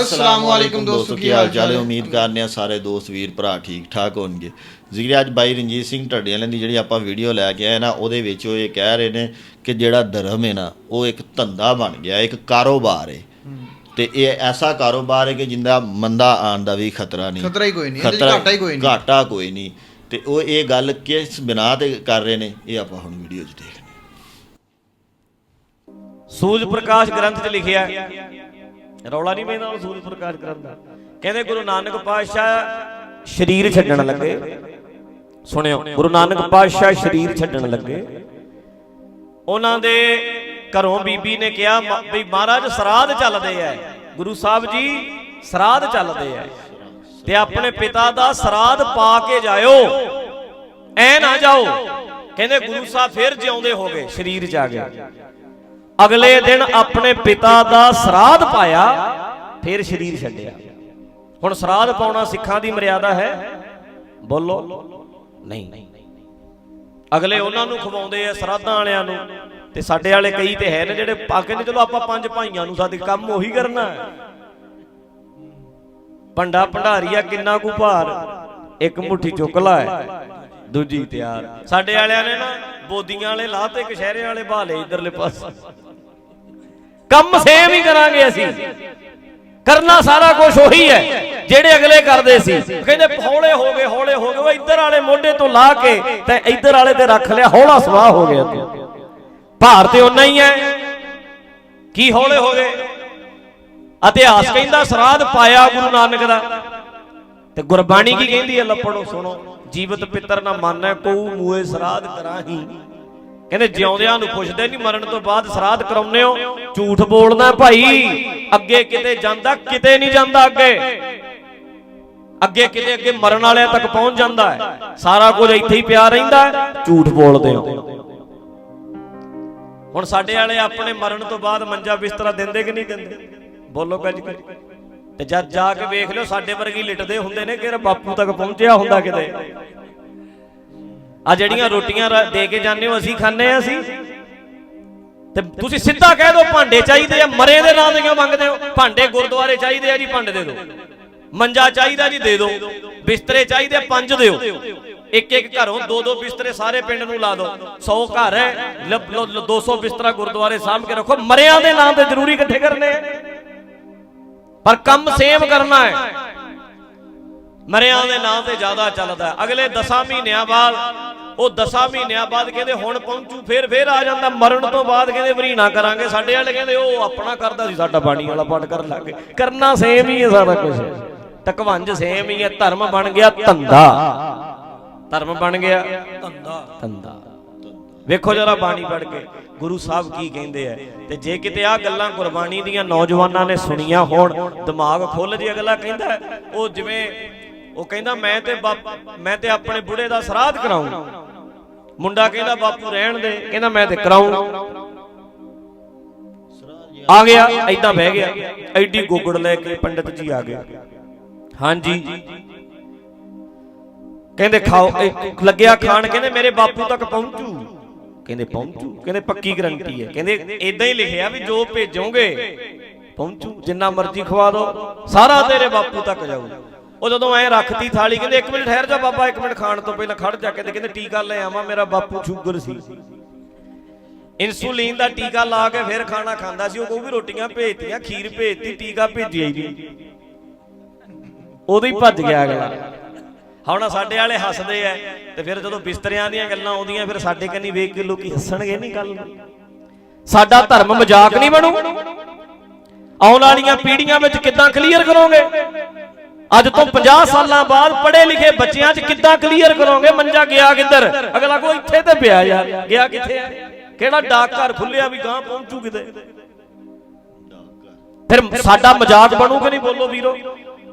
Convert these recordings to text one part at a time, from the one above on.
ਅਸਲਾਮ ਵਾਲੇਕੁਮ ਦੋਸਤੋ ਕੀ ਹਾਲ ਚਾਲ ਹੈ? ਉਮੀਦ ਕਰਨੇ ਆ ਸਾਰੇ ਦੋਸਤ ਵੀਰ ਭਰਾ ਠੀਕ ਠਾਕ ਹੋਣਗੇ। ਜ਼ਿਕਰ ਅੱਜ ਬਾਈ ਰਣਜੀਤ ਸਿੰਘ ਢੱਡੇ ਵਾਲਿਆਂ ਦੀ ਜਿਹੜੀ ਆਪਾਂ ਵੀਡੀਓ ਲੈ ਕੇ ਆਏ ਨਾ ਉਹਦੇ ਵਿੱਚ ਉਹ ਇਹ ਕਹਿ ਰਹੇ ਨੇ ਕਿ ਜਿਹੜਾ ਧਰਮ ਹੈ ਨਾ ਉਹ ਇੱਕ ਧੰਦਾ ਬਣ ਗਿਆ ਇੱਕ ਕਾਰੋਬਾਰ ਹੈ। ਤੇ ਇਹ ਐਸਾ ਕਾਰੋਬਾਰ ਹੈ ਕਿ ਜਿੰਦਾ ਮੰਦਾ ਆਉਣ ਦਾ ਵੀ ਖਤਰਾ ਨਹੀਂ। ਖਤਰਾ ਹੀ ਕੋਈ ਨਹੀਂ, ਘਾਟਾ ਹੀ ਕੋਈ ਨਹੀਂ। ਘਾਟਾ ਕੋਈ ਨਹੀਂ। ਤੇ ਉਹ ਇਹ ਗੱਲ ਕਿਸ ਬਿਨਾ ਤੇ ਕਰ ਰਹੇ ਨੇ ਇਹ ਆਪਾਂ ਹੁਣ ਵੀਡੀਓ 'ਚ ਦੇਖਦੇ ਹਾਂ। ਸੂਰਜ ਪ੍ਰਕਾਸ਼ ਗ੍ਰੰਥ 'ਚ ਲਿਖਿਆ ਹੈ। ਰੌਲਾ ਨਹੀਂ ਪੈਂਦਾ ਸੂਰਜ ਪ੍ਰਕਾਸ਼ ਗ੍ਰੰਥ ਦਾ। ਕਹਿੰਦੇ ਗੁਰੂ ਨਾਨਕ ਪਾਤਸ਼ਾਹ ਸਰੀਰ ਛੱਡਣ ਲੱਗੇ। ਸੁਣਿਓ, ਗੁਰੂ ਨਾਨਕ ਪਾਤਸ਼ਾਹ ਸਰੀਰ ਛੱਡਣ ਲੱਗੇ। ਉਹਨਾਂ ਦੇ ਘਰੋਂ ਬੀਬੀ ਨੇ ਕਿਹਾ ਬਈ ਮਹਾਰਾਜ ਸਰਾਧ ਚੱਲਦੇ ਐ। ਗੁਰੂ ਸਾਹਿਬ ਜੀ, ਸਰਾਧ ਚੱਲਦੇ ਐ। ਤੇ ਆਪਣੇ ਪਿਤਾ ਦਾ ਸਰਾਧ ਪਾ ਕੇ ਜਾਇਓ। ਐ ਨਾ ਜਾਓ। ਕਹਿੰਦੇ ਗੁਰੂ ਸਾਹਿਬ ਫਿਰ ਜਿਉਂਦੇ ਹੋ ਗਏ ਸਰੀਰ ਜਾ ਆ ਅਗਲੇ ਦਿਨ ਆਪਣੇ ਪਿਤਾ ਦਾ ਸਰਾਧ ਪਾਇਆ, ਫਿਰ ਸਰੀਰ ਛੱਡਿਆ। ਹੁਣ ਸਰਾਧ ਪਾਉਣਾ ਸਿੱਖਾਂ ਦੀ ਮਰਿਆਦਾ ਹੈ? ਬੋਲੋ, ਨਹੀਂ। ਅਗਲੇ ਉਹਨਾਂ ਨੂੰ ਖਵਾਉਂਦੇ ਆ ਸਰਾਧਾਂ ਵਾਲਿਆਂ ਨੂੰ। ਤੇ ਸਾਡੇ ਵਾਲੇ ਕਈ ਤੇ ਹੈ ਨੇ ਜਿਹੜੇ ਪਾ ਕਹਿੰਦੇ ਚਲੋ ਆਪਾਂ ਪੰਜ ਭਾਈਆਂ ਨੂੰ ਸਾਡੇ ਕੰਮ ਉਹੀ ਕਰਨਾ ਹੈ। ਪੰਡਾ ਭੰਡਾਰੀਆ ਕਿੰਨਾ ਕੁ ਭਾਰ, ਇੱਕ ਮੁੱਠੀ ਚੁੱਕ ਲਾ, ਦੂਜੀ ਤਿਆਰ। ਸਾਡੇ ਵਾਲਿਆਂ ਨੇ ਨਾ ਬੋਦੀਆਂ ਵਾਲੇ ਲਾਹ ਤੇ ਕਸ਼ਹਿਰੇ ਵਾਲੇ ਭਾਲੇ ਇਧਰਲੇ ਪਾਸੇ। ਕੰਮ ਸੇਮ ਹੀ ਕਰਾਂਗੇ ਅਸੀਂ। ਕਰਨਾ ਸਾਰਾ ਕੁਝ ਉਹੀ ਹੈ, ਜਿਹੜੇ ਅਗਲੇ ਕਰਦੇ ਸੀ। ਕਹਿੰਦੇ, ਹੌਲੇ ਹੋ ਗਏ, ਹੌਲੇ ਹੋ ਗਏ, ਉਹ ਇੱਧਰ ਵਾਲੇ ਮੋਢੇ ਤੋਂ ਲਾ ਕੇ ਤੇ ਇੱਧਰ ਵਾਲੇ ਤੇ ਰੱਖ ਲਿਆ, ਹੌਲਾ ਸਵਾਹ ਹੋ ਗਿਆ ਤੂੰ ਭਾਰ ਤੇ ਉਨਾ ਹੀ ਹੈ। ਕੀ ਹੌਲੇ ਹੋ ਗਏ? ਇਤਿਹਾਸ ਕਹਿੰਦਾ, ਸਰਾਧ ਪਾਇਆ ਗੁਰੂ ਨਾਨਕ ਦਾ। ਤੇ ਗੁਰਬਾਣੀ ਕੀ ਕਹਿੰਦੀ ਹੈ? ਲੱਪੜੋ ਸੁਣੋ, ਜੀਵਤ ਪਿੱਤਰ ਨਾ ਮਾਨੈ ਕਉ ਮੂਏ ਸਰਾਧ ਕਰਾਹੀ। ਕਹਿੰਦੇ ਜਿਉਂਦਿਆਂ ਨੂੰ ਪੁੱਛਦੇ ਨਹੀਂ ਮਰਨ ਤੋਂ ਬਾਅਦ ਸਰਾਧ ਕਰਾਉਨੇ ਹੋ। ਝੂਠ ਬੋਲਦਾ ਭਾਈ। ਅੱਗੇ ਕਿਤੇ ਜਾਂਦਾ ਕਿਤੇ ਨਹੀਂ ਜਾਂਦਾ ਅੱਗੇ। ਅੱਗੇ। ਕਿਤੇ ਅੱਗੇ ਮਰਨ ਵਾਲਿਆਂ ਤੱਕ ਪਹੁੰਚ ਜਾਂਦਾ ਹੈ। ਸਾਰਾ ਕੁਝ ਇੱਥੇ ਹੀ ਪਿਆ ਰਹਿੰਦਾ ਹੈ। ਝੂਠ ਬੋਲਦੇ ਹੋ। ਹੁਣ ਸਾਡੇ ਵਾਲੇ ਆਪਣੇ ਮਰਨ ਤੋਂ ਬਾਅਦ ਮੰਜਾ ਬਿਸਤਰਾ ਦਿੰਦੇ ਕਿ ਨਹੀਂ ਦਿੰਦੇ? ਬੋਲੋ ਗੱਜ ਕੇ। ਤੇ ਜਦ ਜਾ ਕੇ ਵੇਖ ਲਿਓ ਸਾਡੇ ਵਰਗੀ ਲਿਟਦੇ ਹੁੰਦੇ ਨੇ ਕਿ ਬਾਪੂ ਤੱਕ ਪਹੁੰਚਿਆ ਹੁੰਦਾ ਕਿਤੇ। ਆ ਜਿਹੜੀਆਂ ਰੋਟੀਆਂ ਦੇ ਕੇ ਜਾਂਦੇ ਹੋ ਅਸੀਂ ਖਾਂਦੇ ਆ ਅਸੀਂ ਤੇ ਤੁਸੀਂ ਸਿੱਧਾ ਕਹਿ ਦਿਓ ਭਾਂਡੇ ਚਾਹੀਦੇ ਆ ਮਰੇ ਦੇ ਨਾਂ ਦੀਆਂ ਮੰਗਦੇ ਹੋ। ਭਾਂਡੇ ਗੁਰਦੁਆਰੇ ਚਾਹੀਦੇ ਆ ਜੀ ਭਾਂਡੇ ਦੇ ਦਿਓ। ਮੰਜਾ ਚਾਹੀਦਾ ਜੀ ਦੇ ਦਿਓ। ਬਿਸਤਰੇ ਚਾਹੀਦੇ ਆ ਪੰਜ ਦਿਓ। ਇੱਕ ਇੱਕ ਘਰੋਂ ਦੋ ਦੋ ਬਿਸਤਰੇ ਸਾਰੇ ਪਿੰਡ ਨੂੰ ਲਾ ਦਿਓ। 100 ਘਰ ਹੈ ਲ- ਲ- ਲ- 200 ਬਿਸਤਰਾ ਗੁਰਦੁਆਰੇ ਸਾਂਭ ਕੇ ਰੱਖੋ। ਮਰਿਆਂ ਦੇ ਨਾਂ ਤੇ ਜ਼ਰੂਰੀ ਇਕੱਠੇ ਕਰਨੇ। ਪਰ ਕੰਮ ਸੇਮ ਕਰਨਾ ਹੈ। ਮਰਿਆਂ ਦੇ ਨਾਂ ਤੇ ਜ਼ਿਆਦਾ ਚੱਲਦਾ। ਅਗਲੇ 10 ਮਹੀਨਿਆਂ ਬਾਅਦ ਉਹ 10 ਮਹੀਨਿਆਂ ਬਾਅਦ ਕਹਿੰਦੇ ਹੁਣ ਪਹੁੰਚੂ, ਫੇਰ ਫੇਰ ਆ ਜਾਂਦਾ। ਮਰਨ ਤੋਂ ਬਾਅਦ ਕਹਿੰਦੇ ਵਰੀਣਾ ਕਰਾਂਗੇ। ਸਾਡੇ ਵਾਲੇ ਕਹਿੰਦੇ ਉਹ ਆਪਣਾ ਕਰਦਾ ਸੀ, ਸਾਡਾ ਬਾਣੀ ਵਾਲਾ ਪਾਠ ਕਰਨ ਲੱਗ ਗਏ। ਕਰਨਾ ਸੇਮ ਹੀ ਹੈ ਸਾਰਾ ਕੁਝ ਟਕਵੰਜ ਸੇਮ ਹੀ ਹੈ। ਧਰਮ ਬਣ ਗਿਆ ਧੰਦਾ। ਧਰਮ ਬਣ ਗਿਆ ਧੰਦਾ। ਧੰਦਾ। ਵੇਖੋ ਜਰਾ ਬਾਣੀ ਪੜ ਕੇ, ਗੁਰੂ ਸਾਹਿਬ ਕੀ ਕਹਿੰਦੇ ਆ। ਤੇ ਜੇ ਕਿਤੇ ਆ ਗੱਲਾਂ ਗੁਰਬਾਣੀ ਦੀਆਂ ਨੌਜਵਾਨਾਂ ਨੇ ਸੁਣੀਆਂ ਹੋਣ, ਦਿਮਾਗ ਖੁੱਲ ਜੇ ਅਗਲਾ ਕਹਿੰਦਾ, ਉਹ ਜਿਵੇਂ ਉਹ ਕਹਿੰਦਾ, ਮੈਂ ਤੇ ਬਾਪ- ਮੈਂ ਤੇ ਆਪਣੇ ਬੁੜੇ ਦਾ ਸਰਾਧ ਕਰਾਉਂ ਮੁੰਡਾ ਕਹਿੰਦਾ, ਬਾਪੂ, ਰਹਿਣ ਦੇ। ਕਹਿੰਦਾ, ਮੈਂ ਤੇ ਕਰਾਉਂ ਆ ਗਿਆ ਐਦਾਂ ਬਹਿ ਗਿਆ। ਐਡੀ ਗੋਗੜ ਲੈ ਕੇ ਪੰਡਤ ਜੀ ਆ ਗਏ। ਹਾਂਜੀ। ਕਹਿੰਦੇ, ਖਾਓ। ਲੱਗਿਆ ਖਾਣ, ਕਹਿੰਦੇ, ਮੇਰੇ ਬਾਪੂ ਤੱਕ ਪਹੁੰਚੂ। ਕਹਿੰਦੇ ਪਹੁੰਚੂ? ਕਹਿੰਦੇ, ਪੱਕੀ ਗਰੰਟੀ ਹੈ। ਕਹਿੰਦੇ ਇਦਾਂ ਹੀ ਲਿਖਿਆ ਵੀ ਜੋ ਭੇਜੋਗੇ, ਪਹੁੰਚੂ। ਜਿੰਨਾ ਮਰਜ਼ੀ ਖਵਾ ਦਿਓ ਸਾਰਾ ਤੇਰੇ ਬਾਪੂ ਤੱਕ ਜਾਊ ਉਹ ਜਦੋਂ ਐ ਰੱਖਤੀ ਥਾਲੀ, ਕਹਿੰਦੇ ਇੱਕ ਮਿੰਟ ਠਹਿਰ ਜਾ ਬਾਬਾ, ਇੱਕ ਮਿੰਟ ਖਾਣ ਤੋਂ ਪਹਿਲਾਂ ਖੜ ਜਾ ਕੇ ਤੇ ਕਹਿੰਦੇ ਟੀਕਾ ਲੈ ਆਵਾਂ, ਮੇਰਾ ਬਾਪੂ ਸ਼ੂਗਰ ਸੀ। ਇਨਸੂਲਿਨ ਦਾ ਟੀਕਾ ਲਾ ਕੇ ਫਿਰ ਖਾਣਾ ਖਾਂਦਾ ਸੀ ਉਹ ਕਹੂ ਵੀ ਰੋਟੀਆਂ ਭੇਜਤੀਆਂ, ਖੀਰ ਭੇਜਤੀ, ਟੀਕਾ ਭੇਜਿਆ ਹੀ ਨਹੀਂ ਉਦੋਂ ਹੀ ਭੱਜ ਗਿਆ ਅਗਲਾ। ਹੁਣ ਸਾਡੇ ਵਾਲੇ ਹੱਸਦੇ ਐ ਤੇ ਫਿਰ ਜਦੋਂ ਬਿਸਤਰਿਆਂ ਦੀਆਂ ਗੱਲਾਂ ਆਉਂਦੀਆਂ, ਫਿਰ ਸਾਡੇ ਕੰਨੀ ਵੇਖ ਕੇ ਲੋਕੀ ਹੱਸਣਗੇ ਨਹੀਂ ਗੱਲ ਸਾਡਾ ਧਰਮ ਮਜ਼ਾਕ ਨਹੀਂ ਬਣੂ? ਆਉਣ ਵਾਲੀਆਂ ਪੀੜ੍ਹੀਆਂ ਵਿੱਚ ਕਿੱਦਾਂ ਕਲੀਅਰ ਕਰੋਗੇ? ਅੱਜ ਤੋਂ 50 ਸਾਲਾਂ ਬਾਅਦ ਪੜ੍ਹੇ ਲਿਖੇ ਬੱਚਿਆਂ 'ਚ ਕਿੱਦਾਂ ਕਲੀਅਰ ਕਰੋਗੇ? ਮੰਜਾ ਗਿਆ ਕਿੱਧਰ? ਅਗਲਾ ਕੋ ਇੱਥੇ ਤੇ ਪਿਆ ਯਾਰ। ਗਿਆ ਕਿੱਥੇ? ਆ ਕਿਹੜਾ ਡਾਕ ਘਰ ਖੁੱਲਿਆ ਵੀ ਗਾਂ ਪਹੁੰਚੂ ਕਿਤੇ? ਫਿਰ ਸਾਡਾ ਮਜ਼ਾਕ ਬਣੂ ਕਿ ਨਹੀਂ ਬੋਲੋ ਵੀਰੋ?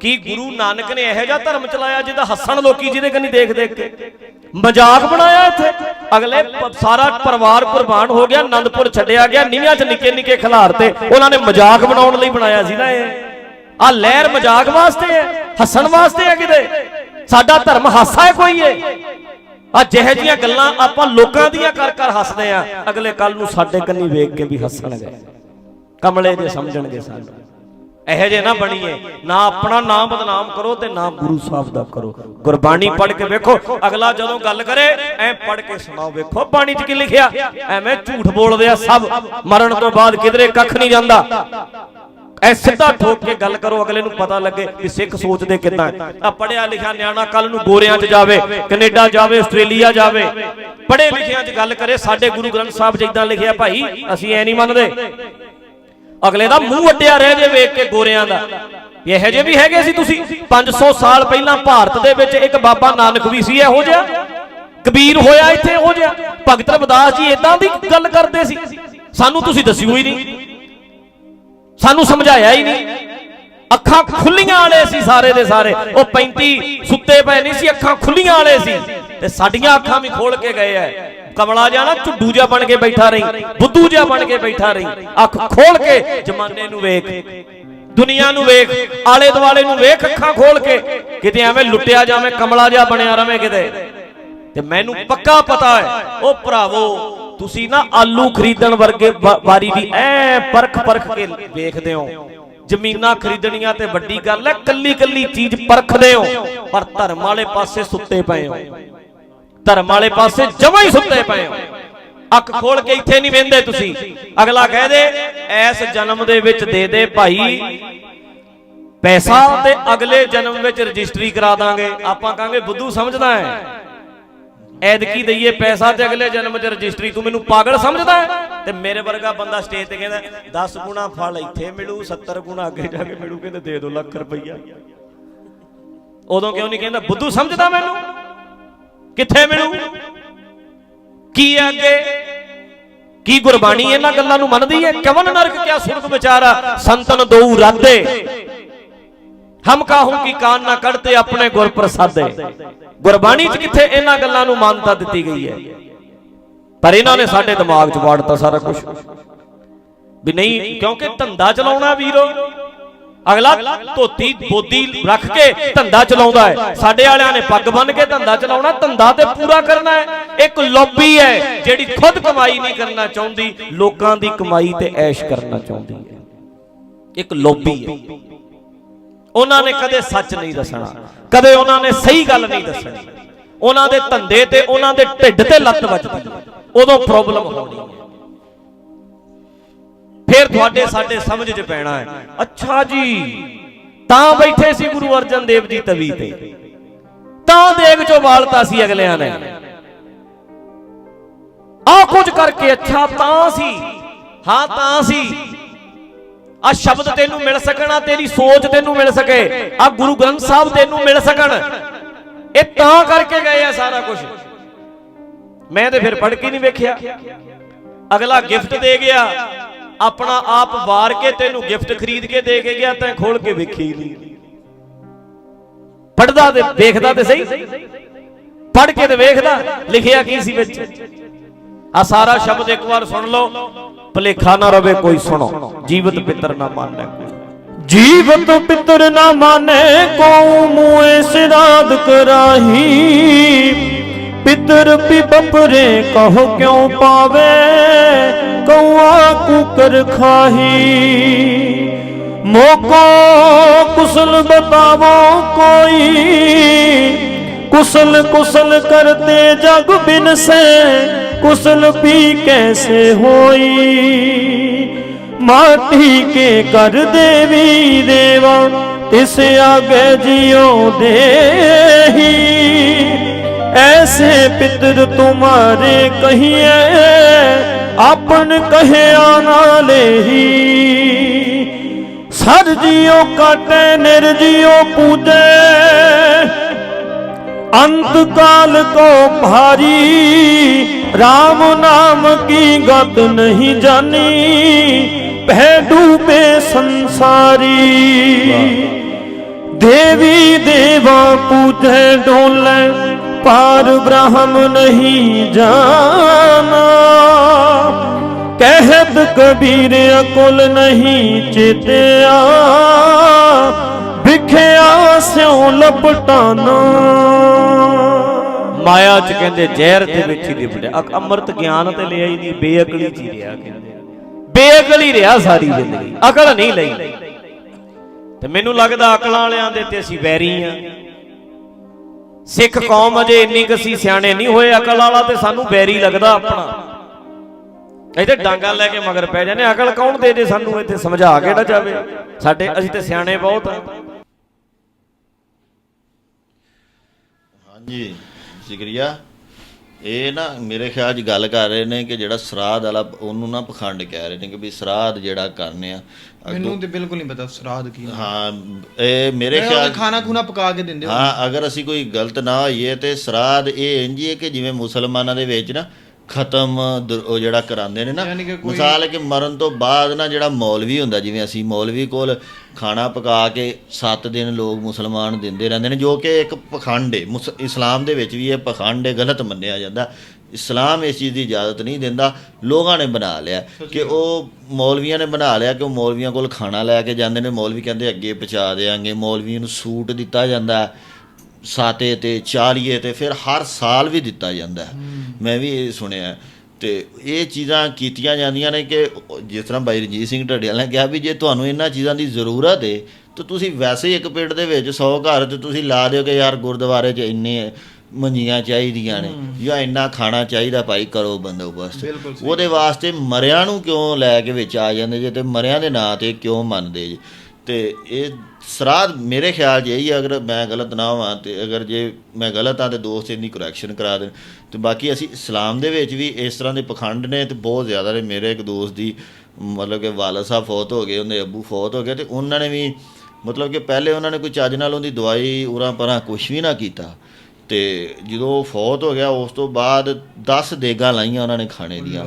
ਕੀ ਗੁਰੂ ਨਾਨਕ ਨੇ ਇਹੋ ਜਿਹਾ ਧਰਮ ਚਲਾਇਆ ਜਿਹਦਾ ਹੱਸਣ ਲੋਕੀ ਜਿਹਦੇ ਕੰਨੀ ਦੇਖ ਦੇਖ ਕੇ? ਮਜ਼ਾਕ ਬਣਾਇਆ ਇੱਥੇ? ਅਗਲੇ ਸਾਰਾ ਪਰਿਵਾਰ ਕੁਰਬਾਨ ਹੋ ਗਿਆ, ਆਨੰਦਪੁਰ ਛੱਡਿਆ ਗਿਆ, ਨੀਹਾਂ 'ਚ ਨਿੱਕੇ ਨਿੱਕੇ ਖਿਲਾਰ ਤੇ। ਉਹਨਾਂ ਨੇ ਮਜ਼ਾਕ ਬਣਾਉਣ ਲਈ ਬਣਾਇਆ ਸੀ ਨਾ ਇਹ। ਆ ਲਹਿਰ ਮਜ਼ਾਕ ਵਾਸਤੇ ਹੈ, ਹੱਸਣ ਵਾਸਤੇ ਹੈ ਕਿਤੇ? ਸਾਡਾ ਧਰਮ ਹਾਸਾ ਹੈ ਕੋਈ ਏ ਆ ਜਿਹੇ ਜੀਆਂ ਗੱਲਾਂ ਆਪਾਂ ਲੋਕਾਂ ਦੀਆਂ ਕਰ ਕਰ ਹੱਸਦੇ ਆ ਅਗਲੇ ਕੱਲ ਨੂੰ ਸਾਡੇ ਕੰਨੀ ਵੇਖ ਕੇ ਵੀ ਹੱਸਣਗੇ। ਕਮਲੇ ਜੇ ਸਮਝਣਗੇ ਸਾਨੂੰ। ਇਹੋ ਜੇ ਨਾ ਬਣੀਏ, ਨਾ ਆਪਣਾ ਨਾਮ ਬਦਨਾਮ ਕਰੋ ਤੇ ਨਾ ਗੁਰੂ ਸਾਹਿਬ ਦਾ ਕਰੋ। ਗੁਰਬਾਣੀ ਪੜ੍ਹ ਕੇ ਵੇਖੋ, ਅਗਲਾ ਜਦੋਂ ਗੱਲ ਕਰੇ, ਐ ਪੜ੍ਹ ਕੇ ਸੁਣਾਓ, ਵੇਖੋ ਬਾਣੀ 'ਚ ਕੀ ਲਿਖਿਆ? ਐਵੇਂ ਝੂਠ ਬੋਲਦੇ ਆ ਸਭ, ਮਰਨ ਤੋਂ ਬਾਅਦ ਕਿਧਰੇ ਕੱਖ ਨਹੀਂ ਜਾਂਦਾ। ਐ ਸਿੱਧਾ ਠੋਕ ਕੇ ਗੱਲ ਕਰੋ ਅਗਲੇ ਨੂੰ ਪਤਾ ਲੱਗੇ ਵੀ ਸਿੱਖ ਸੋਚਦੇ ਕਿਦਾਂ ਆ ਪੜਿਆ ਲਿਖਿਆ ਨਿਆਣਾ ਕੱਲ ਨੂੰ ਗੋਰਿਆਂ 'ਚ ਜਾਵੇ ਕੈਨੇਡਾ ਜਾਵੇ ਆਸਟ੍ਰੇਲੀਆ ਜਾਵੇ। ਪੜੇ ਲਿਖਿਆਂ 'ਚ ਗੱਲ ਕਰੇ ਸਾਡੇ ਗੁਰੂ ਗ੍ਰੰਥ ਸਾਹਿਬ 'ਚ ਇਦਾਂ ਲਿਖਿਆ ਭਾਈ ਅਸੀਂ ਐ ਨਹੀਂ ਮੰਨਦੇ। ਅਗਲੇ ਦਾ ਮੂੰਹ ਵੱਡਿਆ ਰਹਿ ਜੇ ਵੇਖ ਕੇ ਗੋਰਿਆਂ ਦਾ। ਇਹੋ ਜਿਹੇ ਵੀ ਹੈਗੇ ਸੀ ਤੁਸੀਂ? 500 ਸਾਲ ਪਹਿਲਾਂ ਭਾਰਤ ਦੇ ਵਿੱਚ ਇੱਕ ਬਾਬਾ ਨਾਨਕ ਵੀ ਸੀ ਇਹੋ ਜਿਹਾ? ਕਬੀਰ ਹੋਇਆ ਇੱਥੇ ਇਹੋ ਜਿਹਾ? ਭਗਤ ਰਵਿਦਾਸ ਜੀ ਇਦਾਂ ਦੀ ਗੱਲ ਕਰਦੇ ਸੀ। ਸਾਨੂੰ ਤੁਸੀਂ ਦੱਸਿਓ ਹੀ ਨਹੀਂ। ਸਾਨੂੰ ਸਮਝਾਇਆ ਹੀ ਨਹੀਂ। ਅੱਖਾਂ ਖੁੱਲੀਆਂ ਵਾਲੇ ਸੀ ਸਾਰੇ ਦੇ ਸਾਰੇ। ਉਹ 35 ਸੁੱਤੇ ਪਏ ਨਹੀਂ ਸੀ, ਅੱਖਾਂ ਖੁੱਲੀਆਂ ਵਾਲੇ ਸੀ। ਤੇ ਸਾਡੀਆਂ ਅੱਖਾਂ ਵੀ ਖੋਲ ਕੇ ਗਏ ਐ। ਕਮਲਾ ਜਿਹਾ ਝੁੱਡੂ ਜਿਹਾ ਬਣ ਕੇ ਬੈਠਾ ਰਹੀ, ਬੁੱਧੂ ਜਿਹਾ ਬਣ ਕੇ ਬੈਠਾ ਰਹੀ। ਅੱਖ ਖੋਲ ਕੇ ਜਮਾਨੇ ਨੂੰ ਵੇਖ, ਦੁਨੀਆ ਨੂੰ ਵੇਖ, ਆਲੇ ਦੁਆਲੇ ਨੂੰ ਵੇਖ, ਅੱਖਾਂ ਖੋਲ ਕੇ। ਕਿਤੇ ਐਵੇਂ ਲੁੱਟਿਆ ਜਾਵੇਂ, ਕਮਲਾ ਜਿਹਾ ਬਣਿਆ ਰਵੇਂ ਕਿਤੇ। ਤੇ ਮੈਨੂੰ ਪੱਕਾ ਪਤਾ ਹੈ ਉਹ ਭਰਾਵੋ ਤੁਸੀਂ ਨਾ ਆਲੂ ਖਰੀਦਣ ਵਰਗੇ ਵਾਰੀ ਵੀ ਐ ਪਰਖ ਪਰਖ ਕੇ ਵੇਖਦੇ ਹੋ। ਜ਼ਮੀਨਾਂ ਖਰੀਦਣੀਆਂ ਤੇ ਵੱਡੀ ਗੱਲ ਹੈ, ਕੱਲੀ ਕੱਲੀ ਚੀਜ਼ ਪਰਖਦੇ ਹੋ, ਪਰ ਧਰਮ ਵਾਲੇ ਪਾਸੇ ਸੁੱਤੇ ਪਏ ਹੋ। ਧਰਮ ਵਾਲੇ ਪਾਸੇ ਜਮਾਂ ਹੀ ਸੁੱਤੇ ਪਏ ਹੋ। ਅੱਖ ਖੋਲ ਕੇ ਇੱਥੇ ਨਹੀਂ ਵੇਂਦੇ ਤੁਸੀਂ। ਅਗਲਾ ਕਹਿ ਦੇ, ਐਸ ਜਨਮ ਦੇ ਵਿੱਚ ਦੇ ਦੇ ਭਾਈ। ਪੈਸਾ ਤੇ ਅਗਲੇ ਜਨਮ ਵਿੱਚ ਰਜਿਸਟਰੀ ਕਰਾ ਦਾਂਗੇ। ਆਪਾਂ ਕਹਾਂਗੇ, ਬੁੱਧੂ ਸਮਝਦਾ ਹੈ। ਐਦਕੀ ਦਈਏ ਪੈਸਾ ਤੇ ਅਗਲੇ ਜਨਮ 'ਚ ਰਜਿਸਟਰੀ, ਤੂੰ ਮੈਨੂੰ ਪਾਗਲ ਸਮਝਦਾ ਹੈ? ਤੇ ਮੇਰੇ ਵਰਗਾ ਬੰਦਾ ਸਟੇਜ ਤੇ ਕਹਿੰਦਾ 10 ਗੁਣਾ ਫਲ ਇੱਥੇ ਮਿਲੂ 70 ਗੁਣਾ ਅੱਗੇ ਜਾ ਕੇ ਮਿਲੂ, ਕਹਿੰਦੇ, ਦੇ ਦੋ ਲੱਖ ਰੁਪਈਆ। ਉਦੋਂ ਕਿਉਂ ਨਹੀਂ ਕਹਿੰਦਾ, ਬੁੱਧੂ ਸਮਝਦਾ ਮੈਨੂੰ? ਕਿੱਥੇ ਮਿਲੂ? ਕੀ ਹੈ ਅੱਗੇ? ਕੀ ਗੁਰਬਾਣੀ ਇਹਨਾਂ ਗੱਲਾਂ ਨੂੰ ਮੰਨਦੀ ਹੈ? ਕਵਨ ਨਰਕ ਕਿਆ ਸੁਰਗ ਵਿਚਾਰਾ? ਸੰਤਨ ਦਊ ਰਾਦੇ ਹਮ ਕਾਹੂ ਕੀ ਕਾਨ ਨਾ ਕੱਢਤੇ ਆਪਣੇ ਗੁਰ ਪ੍ਰਸਾਦੇ ਗੁਰਬਾਣੀ 'ਚ ਕਿੱਥੇ ਇਹਨਾਂ ਗੱਲਾਂ ਨੂੰ ਮਾਨਤਾ ਦਿੱਤੀ ਗਈ ਹੈ? ਪਰ ਇਹਨਾਂ ਨੇ ਸਾਡੇ ਦਿਮਾਗ 'ਚ ਵਾੜਤਾ ਸਾਰਾ ਕੁਝ ਵੀ ਨਹੀਂ, ਕਿਉਂਕਿ ਧੰਦਾ ਚਲਾਉਣਾ ਵੀਰੋ, ਅਗਲਾ ਧੋਤੀ ਬੋਦੀ ਰੱਖ ਕੇ ਧੰਦਾ ਚਲਾਉਂਦਾ ਹੈ। ਸਾਡੇ ਵਾਲਿਆਂ ਨੇ ਪੱਗ ਬੰਨ ਕੇ ਧੰਦਾ ਚਲਾਉਣਾ, ਧੰਦਾ ਤੇ ਪੂਰਾ ਕਰਨਾ ਹੈ। ਇੱਕ ਲੌਬੀ ਹੈ ਜਿਹੜੀ ਖੁਦ ਕਮਾਈ ਨਹੀਂ ਕਰਨਾ ਚਾਹੁੰਦੀ, ਲੋਕਾਂ ਦੀ ਕਮਾਈ ਤੇ ਐਸ਼ ਕਰਨਾ ਚਾਹੁੰਦੀ ਹੈ। ਇੱਕ ਲੌਬੀ ਹੈ। ਉਹਨਾਂ ਨੇ ਕਦੇ ਸੱਚ ਨਹੀਂ ਦੱਸਣਾ। ਕਦੇ ਉਹਨਾਂ ਨੇ ਸਹੀ ਗੱਲ ਨਹੀਂ ਦੱਸਣੀ। ਉਹਨਾਂ ਦੇ ਧੰਦੇ ਤੇ ਉਹਨਾਂ ਦੇ ਢਿੱਡ ਤੇ ਲੱਤ ਵੱਜਦੀ। ਉਦੋਂ ਪ੍ਰੋਬਲਮ ਹੋਣੀ। ਹੈ ਫਿਰ ਤੁਹਾਡੇ ਸਾਡੇ ਸਮਝ 'ਚ ਪੈਣਾ ਹੈ। ਅੱਛਾ ਜੀ। ਤਾਂ ਬੈਠੇ ਸੀ ਗੁਰੂ ਅਰਜਨ ਦੇਵ ਜੀ ਤਵੀ ਤੇ। ਤਾਂ। ਦੇਗ ਚੋਂ ਵਾਲਤਾ ਸੀ ਅਗਲਿਆਂ ਨੇ। ਆ ਕੁਝ ਕਰਕੇ ਅੱਛਾ ਤਾਂ ਸੀ। ਹਾਂ ਤਾਂ ਸੀ। ਆ ਸ਼ਬਦ ਤੈਨੂੰ ਮਿਲ ਸਕਣ ਤੇਰੀ ਸੋਚ ਤੈਨੂੰ ਮਿਲ ਸਕੇ, ਆ ਗੁਰੂ ਗ੍ਰੰਥ ਸਾਹਿਬ ਤੈਨੂੰ ਮਿਲ ਸਕਣ। ਇਹ ਤਾਂ ਕਰਕੇ ਗਏ ਆ ਸਾਰਾ ਕੁਝ ਮੈਂ ਤੇ ਫਿਰ ਪੜ੍ਹ ਕੇ ਨਹੀਂ ਵੇਖਿਆ। ਅਗਲਾ ਗਿਫਟ ਦੇ ਗਿਆ। ਆਪਣਾ ਆਪ ਵਾਰ ਕੇ ਤੈਨੂੰ ਗਿਫਟ ਖਰੀਦ ਕੇ ਦੇ ਕੇ ਗਿਆ, ਤੈਂ ਖੋਲ ਕੇ ਵੇਖੀ ਨਹੀਂ। ਪੜਦਾ ਤੇ ਵੇਖਦਾ ਤੇ ਸਹੀ। ਪੜ ਕੇ ਤੇ ਵੇਖਦਾ, ਲਿਖਿਆ ਕੀ ਸੀ ਵਿੱਚ? ਆ ਸਾਰਾ ਸ਼ਬਦ ਇੱਕ ਵਾਰ ਸੁਣ ਲਓ। ਭਲੇਖਾ ਨਾ ਰਵੇ ਕੋਈ ਸੁਣੋ। ਜੀਵਤ ਪਿੱਤਰ ਨਾ ਮੰਨੈ ਕੋਈ। ਜੀਵਤ ਪਿੱਤਰ ਨਾ ਮਾਨੇ ਕਉ ਮੂਏ ਸਿਰਾਦ ਕਰਾਹੀ। ਪਿਤਰ ਪੀ ਕਹੋ ਕਿਉ ਪਾਵੇ? ਕਉਆ ਕੁਕਰ ਖਾਹੀ। ਮੋਕੋ ਕੁਸਲ ਬਤਾਵੋ ਕੋਈ। ਕੁਸਲ ਕੁਸਲ ਕਰਤੇ ਜਗ ਬਿਨ ਸੇ ਕੁਸਲ ਪੀ ਕੈਸੇ ਹੋਈ? ਮਾਟੀ ਕੇ ਕਰ ਦੇਵੀ ਦੇਵਾ, ਤਿਸ ਆਗੇ ਜਿਉ ਦੇਹੀ। ਐਸੇ ਪਿਤਰ ਤੁਮਾਰੇ ਕਹੀਏ ਆਪਨ ਕਹਿਆ ਨਾ ਲੇਹੀ। ਸਰ ਜਿਉ ਕਾਟੇ ਨਿਰਜਿਉ ਪੂਜੇ ਅੰਤ ਕਾਲ ਕੋ ਭਾਰੀ RAM ਨਾਮ ਕੀ ਗਤ ਨਹੀਂ ਜਾਣੀ ਪਹਿ ਡੂਬੇ ਸੰਸਾਰੀ। ਦੇਵੀ ਦੇਵਾ ਪੂਜੈ ਡੋਲੇ, ਪਾਰ ਬ੍ਰਹਮ ਨਹੀਂ ਜਾਣਾ। ਕਹਿਤ ਕਬੀਰ ਅਕੁਲ ਨਹੀਂ ਚੇਤਿਆ ਵਿਖਿਆ ਸਿਉ ਲਪਟਾਨਾ। ਮਾਇਆ ਚ ਕਹਿੰਦੇ ਜ਼ਹਿਰ ਦੇ ਵਿੱਚ ਹੀ ਲਿਪਟਿਆ ਅੰਮ੍ਰਿਤ ਗਿਆਨ ਤੇ ਲਿਆ ਹੀ ਨਹੀਂ ਬੇਅਕਲੀ ਚ ਰਿਹਾ ਕਹਿੰਦੇ। ਬੇਅਕਲੀ ਰਿਹਾ ਸਾਰੀ ਜ਼ਿੰਦਗੀ। ਅਕਲ ਨਹੀਂ ਲਈ। ਤੇ ਮੈਨੂੰ ਲੱਗਦਾ ਅਕਲਾਂ ਵਾਲਿਆਂ ਦੇ ਤੇ ਅਸੀਂ ਵੈਰੀ ਆ। ਸਿੱਖ ਕੌਮ ਅਜੇ ਇੰਨੀ ਕਸੀ ਸਿਆਣੇ ਨਹੀਂ ਹੋਏ। ਅਕਲ ਵਾਲਾ ਤੇ ਸਾਨੂੰ ਵੈਰੀ ਲੱਗਦਾ ਆਪਣਾ। ਇੱਥੇ ਡਾਂਗਾ ਲੈ ਕੇ ਮਗਰ ਪੈ ਜਾਂਦੇ ਅਕਲ ਕੌਣ ਦੇ ਜੇ ਸਾਨੂੰ ਇੱਥੇ ਸਮਝਾ ਕੇ ਨਾ ਜਾਵੇ? ਸਾਡੇ ਅਸੀਂ ਤੇ ਸਿਆਣੇ ਬਹੁਤ ਆ। ਹਾਂਜੀ ਜ਼ਿਕਰੀਆ ਇਹ ਨਾ ਮੇਰੇ ਖਿਆਲ 'ਚ ਗੱਲ ਕਰ ਰਹੇ ਨੇ ਕਿ ਜਿਹੜਾ ਸਰਾਧ ਵਾਲਾ ਉਹਨੂੰ ਨਾ ਪਖੰਡ ਕਹਿ ਰਹੇ ਨੇ ਕਿ ਵੀ ਸਰਾਧ ਜਿਹੜਾ ਕਰਨੇ ਆ ਮੈਨੂੰ ਤੇ ਬਿਲਕੁਲ ਨਹੀਂ ਪਤਾ ਸਰਾਧ ਕੀ ਹਾਂ ਇਹ ਮੇਰੇ ਖਿਆਲ ਖਾਣਾ ਖੂਨਾ ਪਕਾ ਕੇ ਦਿੰਦੇ ਹੋ ਹਾਂ ਅਗਰ ਅਸੀਂ ਕੋਈ ਗਲਤ ਨਾ ਹੋਈਏ ਤੇ ਸਰਾਧ ਇਹ ਇੰਜ ਹੀ ਹੈ ਕਿ ਜਿਵੇਂ ਮੁਸਲਮਾਨਾਂ ਦੇ ਵਿੱਚ ਨਾ ਖਤਮ ਦਰ- ਉਹ ਜਿਹੜਾ ਕਰਾਉਂਦੇ ਨੇ ਨਾ ਯਾਨੀ ਕਿ ਕੋਈ- ਮਿਸਾਲ ਹੈ ਕਿ ਮਰਨ ਤੋਂ ਬਾਅਦ ਨਾ ਜਿਹੜਾ ਮੌਲਵੀ ਹੁੰਦਾ ਜਿਵੇਂ ਅਸੀਂ ਮੌਲਵੀ ਕੋਲ ਖਾਣਾ ਪਕਾ ਕੇ 7 ਦਿਨ ਲੋਕ ਮੁਸਲਮਾਨ ਦਿੰਦੇ ਰਹਿੰਦੇ ਨੇ ਜੋ ਕਿ ਇੱਕ ਪਖੰਡ ਹੈ ਮੁਸ- ਇਸਲਾਮ ਦੇ ਵਿੱਚ ਵੀ ਇਹ ਪਖੰਡ ਹੈ ਗਲਤ ਮੰਨਿਆ ਜਾਂਦਾ। ਇਸਲਾਮ ਇਸ ਚੀਜ਼ ਦੀ ਇਜਾਜ਼ਤ ਨਹੀਂ ਦਿੰਦਾ। ਲੋਕਾਂ ਨੇ ਬਣਾ ਲਿਆ ਕਿ ਉਹ ਮੌਲਵੀਆਂ ਨੇ ਬਣਾ ਲਿਆ ਕਿ ਉਹ ਮੌਲਵੀਆਂ ਕੋਲ ਖਾਣਾ ਲੈ ਕੇ ਜਾਂਦੇ ਨੇ। ਮੌਲਵੀ ਕਹਿੰਦੇ ਅੱਗੇ ਪਹੁੰਚਾ ਦੇਾਂਗੇ ਮੌਲਵੀ ਨੂੰ ਸੂਟ ਦਿੱਤਾ ਜਾਂਦਾ। ਹੈ ਸਾਤੇ ਤੇ ਚਾਲੀਏ ਤੇ ਫਿਰ ਹਰ ਸਾਲ ਵੀ ਦਿੱਤਾ ਜਾਂਦਾ। ਹੈ। ਮੈਂ ਵੀ ਇਹ ਸੁਣਿਆ ਤੇ ਇਹ ਚੀਜ਼ਾਂ ਕੀਤੀਆਂ ਜਾਂਦੀਆਂ ਨੇ ਕਿ ਜਿਸ ਤਰ੍ਹਾਂ ਬਾਈ ਰਣਜੀਤ ਸਿੰਘ ਢੱਡਿਆਲ ਨੇ ਕਿਹਾ ਵੀ ਜੇ ਤੁਹਾਨੂੰ ਇਹਨਾਂ ਚੀਜ਼ਾਂ ਦੀ ਜ਼ਰੂਰਤ ਹੈ ਤਾਂ ਤੁਸੀਂ ਵੈਸੇ ਹੀ ਇੱਕ ਪਿੰਡ ਦੇ ਵਿੱਚ 100 ਘਰ ਤੇ ਤੁਸੀਂ ਲਾ ਦਿਓ ਕਿ ਯਾਰ ਗੁਰਦੁਆਰੇ 'ਚ ਇੰਨੇ ਮੰਜੀਆਂ ਚਾਹੀਦੀਆਂ ਨੇ ਜਾਂ ਇੰਨਾ ਖਾਣਾ ਚਾਹੀਦਾ ਭਾਈ ਕਰੋ ਬੰਦੋਬਸਤ। ਉਹਦੇ ਵਾਸਤੇ ਮਰਿਆਂ ਨੂੰ ਕਿਉਂ ਲੈ ਕੇ ਵਿੱਚ ਆ ਜਾਂਦੇ ਜੇ ਤੇ ਮਰਿਆਂ ਦੇ ਨਾਂ ਤੇ ਕਿਉਂ ਮੰਨਦੇ ਜੇ? ਤੇ ਇਹ ਸਰਾਧ ਮੇਰੇ ਖਿਆਲ 'ਚ ਇਹੀ ਹੈ, ਅਗਰ ਮੈਂ ਗਲਤ ਨਾ ਹਾਂ ਤੇ ਅਗਰ ਜੇ ਮੈਂ ਗਲਤ ਹਾਂ ਤੇ ਦੋਸਤ ਇਹਦੀ ਕਰੈਕਸ਼ਨ ਕਰਾ ਦੇਣ। ਤੇ ਬਾਕੀ ਅਸੀਂ ਇਸਲਾਮ ਦੇ ਵਿੱਚ ਵੀ ਇਸ ਤਰ੍ਹਾਂ ਦੇ ਪਖੰਡ ਨੇ ਤੇ ਬਹੁਤ ਜ਼ਿਆਦਾ ਨੇ। ਮੇਰੇ ਇੱਕ ਦੋਸਤ ਦੀ ਮਤਲਬ ਕਿ ਵਾਲਦ ਸਾਹਿਬ ਫੌਤ ਹੋ ਗਏ ਉਹਦੇ ਅੱਬੂ ਫੌਤ ਹੋ ਗਏ ਤੇ ਉਹਨਾਂ ਨੇ ਵੀ ਮਤਲਬ ਕਿ ਪਹਿਲੇ ਉਹਨਾਂ ਨੇ ਕੋਈ ਚੱਜ ਨਾਲ ਉਹਦੀ ਦਵਾਈ ਉਰਾਂ ਪਰਾਂ ਕੁਝ ਵੀ ਨਾ ਕੀਤਾ। ਤੇ ਜਦੋਂ ਉਹ ਫੌਤ ਹੋ ਗਿਆ ਉਸ ਤੋਂ ਬਾਅਦ 10 ਦੇਗਾਂ ਲਾਈਆਂ ਉਹਨਾਂ ਨੇ ਖਾਣੇ ਦੀਆਂ।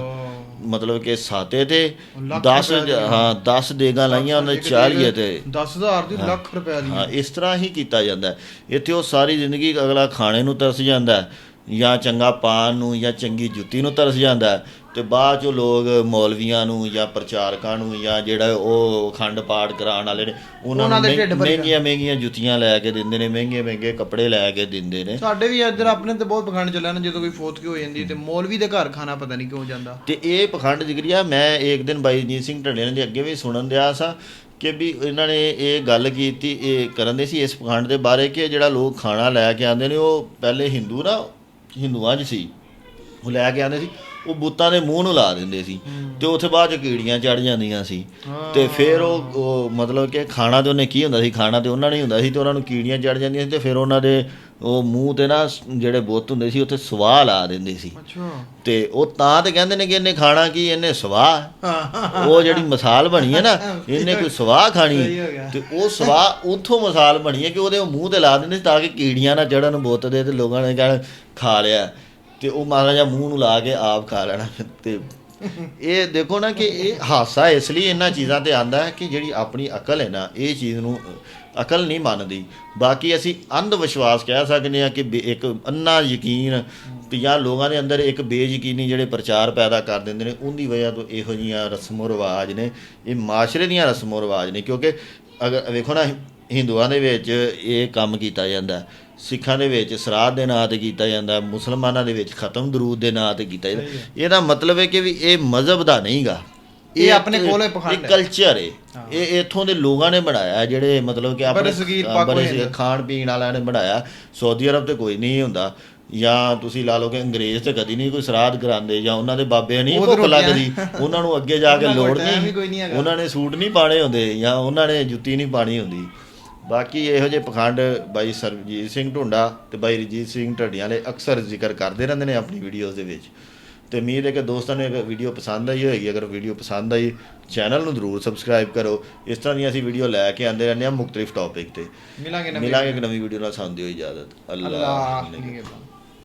ਮਤਲਬ ਕਿ ਸਾਤੇ ਤੇ ਲੱਖ 10 ਰੁਪਏ ਦੀਆਂ। ਹਾਂ 10 ਦੇਗਾਂ ਲਾਈਆਂ ਉਹਨਾਂ ਦੇ 40 ਤੇ 10000 ਦੀ ਲੱਖ ਰੁਪਏ ਦੀ ਹਾਂ ਇਸ ਤਰ੍ਹਾਂ ਹੀ ਕੀਤਾ ਜਾਂਦਾ। ਇੱਥੇ ਉਹ ਸਾਰੀ ਜ਼ਿੰਦਗੀ ਅਗਲਾ ਖਾਣੇ ਨੂੰ ਤਰਸ ਜਾਂਦਾ ਜਾਂ ਚੰਗਾ ਪਾਨ ਨੂੰ ਜਾਂ ਚੰਗੀ ਜੁੱਤੀ ਨੂੰ ਤਰਸ ਜਾਂਦਾ ਤੇ ਬਾਅਦ ਚੋਂ ਲੋਕ ਮੌਲਵੀਆਂ ਨੂੰ ਜਾਂ ਪ੍ਰਚਾਰਕਾਂ ਨੂੰ ਜਾਂ ਜਿਹੜਾ ਉਹ ਅਖੰਡ ਪਾਠ ਕਰਾਉਣ ਵਾਲੇ ਨੇ ਉਹਨਾਂ ਨੂੰ ਮਹਿੰਗੀਆਂ ਮਹਿੰਗੀਆਂ ਜੁੱਤੀਆਂ ਲੈ ਕੇ ਦਿੰਦੇ ਨੇ ਮਹਿੰਗੇ ਮਹਿੰਗੇ ਕੱਪੜੇ ਲੈ ਕੇ ਦਿੰਦੇ ਨੇ। ਸਾਡੇ ਵੀ ਇੱਧਰ ਆਪਣੇ ਤੇ ਬਹੁਤ ਪਖੰਡ ਚੱਲਿਆ ਨਾ ਜਦੋਂ ਕੋਈ ਫੌਤ ਕੀ ਹੋ ਜਾਂਦੀ ਤੇ ਮੌਲਵੀ ਦੇ ਘਰ ਖਾਣਾ ਪਤਾ ਨਹੀਂ ਕਿਉਂ ਜਾਂਦਾ। ਤੇ ਇਹ ਪਖੰਡ ਜਿਗਰੀਆ ਮੈਂ ਇੱਕ ਦਿਨ ਬਾਈ ਜੀਤ ਸਿੰਘ ਢੱਡੇਆਂ ਦੇ ਅੱਗੇ ਵੀ ਸੁਣਨ ਦਿਆ ਸਾਂ ਕਿ ਵੀ ਇਹਨਾਂ ਨੇ ਇਹ ਗੱਲ ਕੀਤੀ ਇਹ ਕਰਨ ਦੇ ਸੀ ਇਸ ਪਖੰਡ ਦੇ ਬਾਰੇ ਕਿ ਜਿਹੜਾ ਲੋਕ ਖਾਣਾ ਲੈ ਕੇ ਆਉਂਦੇ ਨੇ ਉਹ ਪਹਿਲੇ ਹਿੰਦੂ ਨਾ ਹਿੰਦੂਆਂ 'ਚ ਸੀ। ਉਹ ਲੈ ਕੇ ਆਉਂਦੇ ਸੀ। ਉਹ ਬੁੱਤਾਂ ਦੇ ਮੂੰਹ ਨੂੰ ਲਾ ਦਿੰਦੇ ਸੀ ਤੇ ਉੱਥੇ ਬਾਅਦ ਚ ਕੀੜੀਆਂ ਚੜ ਜਾਂਦੀਆਂ ਸੀ। ਤੇ ਫਿਰ ਉਹ ਮਤਲਬ ਕਿ ਖਾਣਾ ਤੇ ਉਹਨੇ ਕੀ ਹੁੰਦਾ ਸੀ ਖਾਣਾ ਤੇ ਉਹਨਾਂ ਨੇ ਹੁੰਦਾ ਸੀ ਤੇ ਉਹਨਾਂ ਨੂੰ ਕੀੜੀਆਂ ਚੜ ਜਾਂਦੀਆਂ ਸੀ ਤੇ ਫਿਰ ਉਹਨਾਂ ਦੇ ਉਹ ਮੂੰਹ ਤੇ ਨਾ ਜਿਹੜੇ ਬੁੱਤ ਹੁੰਦੇ ਸੀ ਉੱਥੇ ਸਵਾਹ ਲਾ ਦਿੰਦੇ ਸੀ। ਅੱਛਾ। ਤੇ ਉਹ ਤਾਂ ਤੇ ਕਹਿੰਦੇ ਨੇ ਕਿ ਇਹਨੇ ਖਾਣਾ ਕੀ ਇਹਨੇ ਸਵਾਹ। ਉਹ ਜਿਹੜੀ ਮਿਸਾਲ ਬਣੀ ਹੈ ਨਾ ਇਹਨੇ ਕੋਈ ਸਵਾਹ ਖਾਣੀ। ਤੇ ਉਹ ਸਵਾਹ ਉਥੋਂ ਮਿਸਾਲ ਬਣੀ ਹੈ ਕਿ ਉਹਦੇ ਮੂੰਹ ਤੇ ਲਾ ਦਿੰਦੇ ਸੀ ਤਾਂ ਕਿ ਕੀੜੀਆਂ ਨਾ ਚੜਨ ਬੁੱਤ ਦੇ ਤੇ ਲੋਕਾਂ ਨੇ ਕਹਿਣਾ ਖਾ ਲਿਆ। ਤੇ ਉਹ ਮਹਾਰਾਜਾ ਮੂੰਹ ਨੂੰ ਲਾ ਕੇ ਆਪ ਖਾ ਲੈਣਾ ਤੇ ਇਹ ਦੇਖੋ ਨਾ ਕਿ ਇਹ ਹਾਸਾ ਇਸ ਲਈ ਇਹਨਾਂ ਚੀਜ਼ਾਂ ਤੇ ਆਂਦਾ ਹੈ ਕਿ ਜਿਹੜੀ ਆਪਣੀ ਅਕਲ ਹੈ ਨਾ, ਇਹ ਚੀਜ਼ ਨੂੰ ਅਕਲ ਨਹੀਂ ਮੰਨਦੀ। ਬਾਕੀ ਅਸੀਂ ਅੰਧ ਵਿਸ਼ਵਾਸ ਕਹਿ ਸਕਦੇ ਹਾਂ ਕਿ ਬੇ- ਇੱਕ ਅੰਨਾ ਯਕੀਨ ਤੇ ਜਾਂ ਲੋਕਾਂ ਦੇ ਅੰਦਰ ਇੱਕ ਬੇਯਕੀਨੀ ਜਿਹੜੇ ਪ੍ਰਚਾਰ ਪੈਦਾ ਕਰ ਦਿੰਦੇ ਨੇ, ਉਹਦੀ ਵਜ੍ਹਾ ਤੋਂ ਇਹੋ ਜੀਆਂ ਰਸਮੋ ਰਿਵਾਜ ਨੇ, ਇਹ ਮਾਸ਼ਰੇ ਦੀਆਂ ਰਸਮੋ ਰਿਵਾਜ ਨੇ, ਕਿਉਂਕਿ ਅਗਰ ਵੇਖੋ ਨਾ ਹਿੰਦੂਆਂ ਦੇ ਵਿੱਚ ਇਹ ਕੰਮ ਕੀਤਾ ਜਾਂਦਾ ਸਿੱਖਾਂ ਦੇ ਵਿੱਚ ਸਰਾਧ ਦੇ ਨਾਂ ਤੇ ਕੀਤਾ ਜਾਂਦਾ ਮੁਸਲਮਾਨਾਂ ਦੇ ਵਿੱਚ ਖਤਮ ਦਰੂਦ ਦੇ ਨਾਂ ਤੇ ਕੀਤਾ ਜਾਂਦਾ। ਇਹਦਾ ਮਤਲਬ ਹੈ ਕਿ ਵੀ ਇਹ ਮਜ਼ਹਬ ਦਾ ਨਹੀਂਗਾ ਇਹ ਆਪਣੇ ਕੋਲ ਪਖੰਡ ਹੈ। ਕਲਚਰ ਹੈ। ਇਹ ਇੱਥੋਂ ਦੇ ਲੋਕਾਂ ਨੇ ਬਣਾਇਆ ਜਿਹੜੇ ਮਤਲਬ ਕਿ ਆਪਣੇ। ਖਾਣ ਪੀਣ ਵਾਲਿਆਂ ਨੇ ਬਣਾਇਆ। ਸਾਊਦੀ ਅਰਬ ਤੇ ਕੋਈ ਨਹੀਂ ਹੁੰਦਾ। ਜਾਂ ਤੁਸੀਂ ਲਾ ਲਓ ਕਿ ਅੰਗਰੇਜ਼ ਤੇ ਕਦੀ ਨਹੀਂ ਕੋਈ ਸਰਾਧ ਕਰਾਉਂਦੇ ਜਾਂ ਉਹਨਾਂ ਦੇ ਬਾਬੇ ਨਹੀਂ ਭੁੱਖ ਲੱਗਦੀ। ਉਹਨਾਂ ਨੂੰ ਅੱਗੇ ਜਾ ਕੇ ਲੋੜ ਨਹੀਂ। ਉਹਨਾਂ ਨੇ ਸੂਟ ਨਹੀਂ ਪਾਣੇ ਹੁੰਦੇ ਜਾਂ ਉਹਨਾਂ ਨੇ ਜੁੱਤੀ ਨਹੀਂ ਪਾਣੀ ਹੁੰਦੀ। ਬਾਕੀ ਇਹੋ ਜਿਹੇ ਪਖੰਡ ਬਾਈ ਸਰਜੀਤ ਸਿੰਘ ਢੁੰਡਾ ਤੇ ਬਾਈ ਰਜੀਤ ਸਿੰਘ ਢੱਡੀਆਂ ਵਾਲੇ ਅਕਸਰ ਜ਼ਿਕਰ ਕਰਦੇ ਰਹਿੰਦੇ ਨੇ ਆਪਣੀ ਵੀਡੀਓਜ਼ ਦੇ ਵਿੱਚ। ਤੇ ਉਮੀਦ ਹੈ ਕਿ ਦੋਸਤਾਂ ਨੂੰ ਇਹ ਵੀਡੀਓ ਪਸੰਦ ਆਈ ਹੋਏਗੀ। ਅਗਰ ਵੀਡੀਓ ਪਸੰਦ ਆਈ ਚੈਨਲ ਨੂੰ ਜ਼ਰੂਰ ਸਬਸਕ੍ਰਾਈਬ ਕਰੋ। ਇਸ ਤਰ੍ਹਾਂ ਦੀਆਂ ਅਸੀਂ ਵੀਡੀਓ ਲੈ ਕੇ ਆਉਂਦੇ ਰਹਿੰਦੇ ਹਾਂ ਮੁxtਲਿਫ ਟੌਪਿਕ ਤੇ। ਮਿਲਾਂਗੇ ਨਵੀਂ ਮਿਲਾਂਗੇ ਇੱਕ ਨਵੀਂ ਵੀਡੀਓ ਨਾਲ ਸਾਨੂੰ ਦਿਓ ਇਜਾਜ਼ਤ। ਅੱਲਾ ਅੱਲਾਹ। ਨਿਗਹਿਬਾਨ